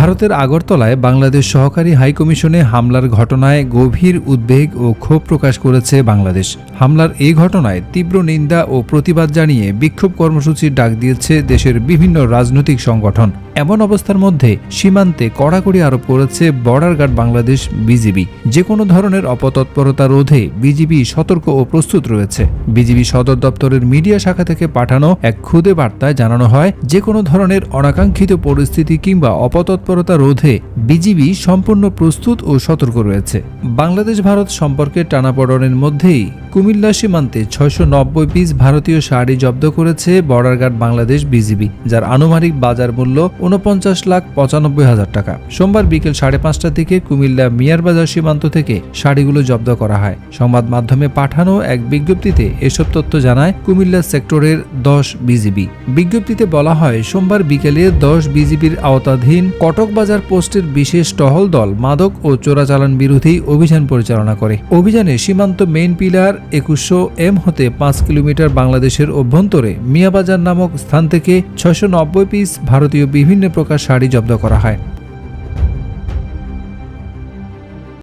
ভারতের আগরতলায় বাংলাদেশ সহকারী হাইকমিশনে হামলার ঘটনায় গভীর উদ্বেগ ও ক্ষোভ প্রকাশ করেছে বাংলাদেশ। হামলার এই ঘটনায় তীব্র নিন্দা ও প্রতিবাদ জানিয়ে বিক্ষোভ কর্মসূচির ডাক দিয়েছে দেশের বিভিন্ন রাজনৈতিক সংগঠন। এমন অবস্থার মধ্যে সীমান্তে কড়াকড়ি আরোপ করেছে বর্ডার গার্ড বাংলাদেশ বিজিবি। যে কোনো ধরনের অপতৎপরতা রোধে বিজিবি সতর্ক ও প্রস্তুত রয়েছে। বিজিবি সদর দপ্তরের মিডিয়া শাখা থেকে পাঠানো এক ক্ষুদে বার্তায় জানানো হয় যে কোনো ধরনের অনাকাঙ্ক্ষিত পরিস্থিতি কিংবা অপতৎপরতা রোধে বিজিবি সম্পূর্ণ প্রস্তুত ও সতর্ক রয়েছে। বাংলাদেশ ভারত সম্পর্কে টানাপড়নের মধ্যেই কুমিল্লা সীমান্তে ছয়শো নব্বই পিস ভারতীয় শাড়ি জব্দ করেছে বর্ডার গার্ড বাংলাদেশ বিজিবি, যার আনুমানিক বাজার মূল্য উনপঞ্চাশ লাখ পঁচানব্বই হাজার টাকা। সোমবার বিকেল সাড়ে পাঁচটার দিকে কুমিল্লা মিয়ার বাজার সীমান্ত থেকে শাড়িগুলো জব্দ করা হয়। সংবাদ মাধ্যমে পাঠানো এক বিজ্ঞপ্তিতে এসব তথ্য জানায় কুমিল্লা সেক্টরের দশ বিজিবি। বিজ্ঞপ্তিতে বলা হয়, সোমবার বিকেলে দশ বিজিবির আওতাধীন কটক বাজার পোস্টের বিশেষ টহল দল মাদক ও চোরাচালান বিরোধী অভিযান পরিচালনা করে। অভিযানে সীমান্ত মেইন পিলার একুশশো এম হতে পাঁচ কিলোমিটার বাংলাদেশের অভ্যন্তরে মিয়াবাজার নামক স্থান থেকে ছয়শো নব্বই পিস ভারতীয় বিভিন্ন প্রকার শাড়ি জব্দ করা হয়।